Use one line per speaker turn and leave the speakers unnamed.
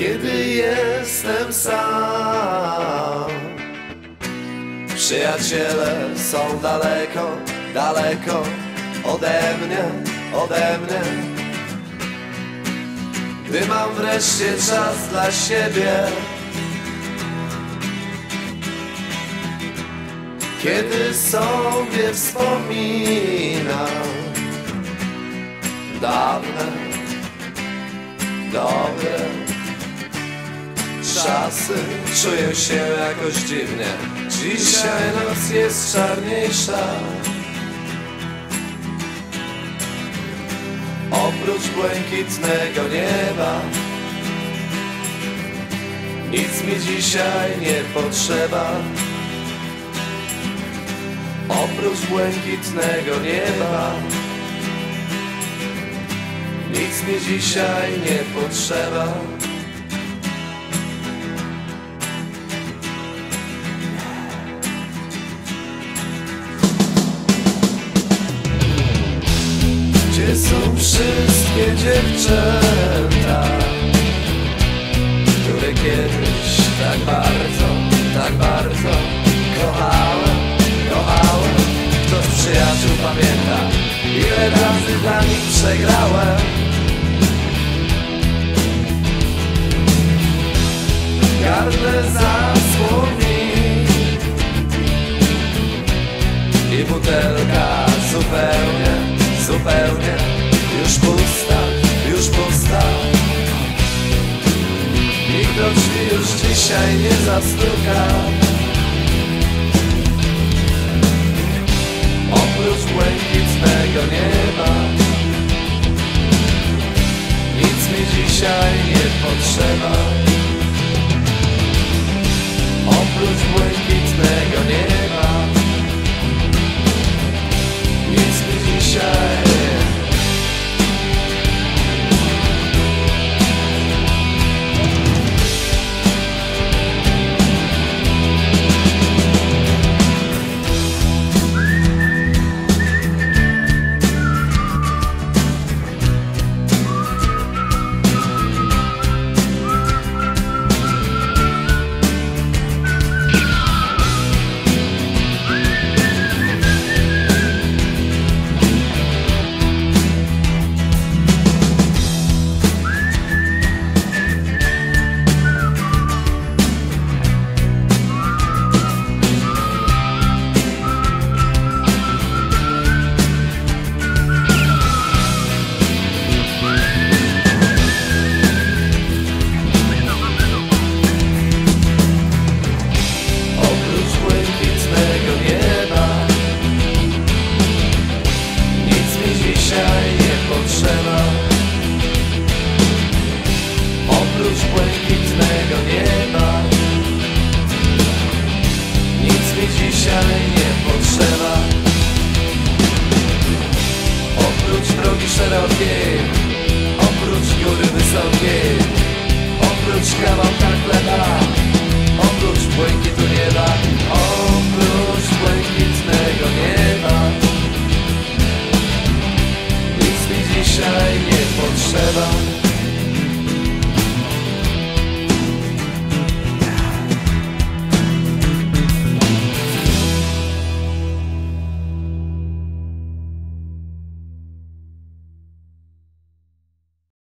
kiedy jestem sam. Przyjaciele są daleko, daleko ode mnie, ode mnie. Gdy mam wreszcie czas dla siebie. Kiedy sobie wspominam dawne, dobre czasy. Czuję się jakoś dziwnie. Dzisiaj noc jest czarniejsza. Oprócz błękitnego nieba Nic mi dzisiaj nie potrzeba. Oprócz błękitnego nieba Nic mi dzisiaj nie potrzeba wszystkie dziewczęta Które kiedyś tak bardzo, tak bardzo Kochałem, kochałem. Kto z przyjaciół pamięta Ile razy dla nich przegrałem. Gardle zasłoni I butelka zupełnie, zupełnie Już pusta, już pusta Nikt do drzwi już dzisiaj nie zastuka nie potrzeba. Oprócz drogi szerokiej Oprócz góry wysokiej Oprócz kawałka tak chleba Oprócz błękitu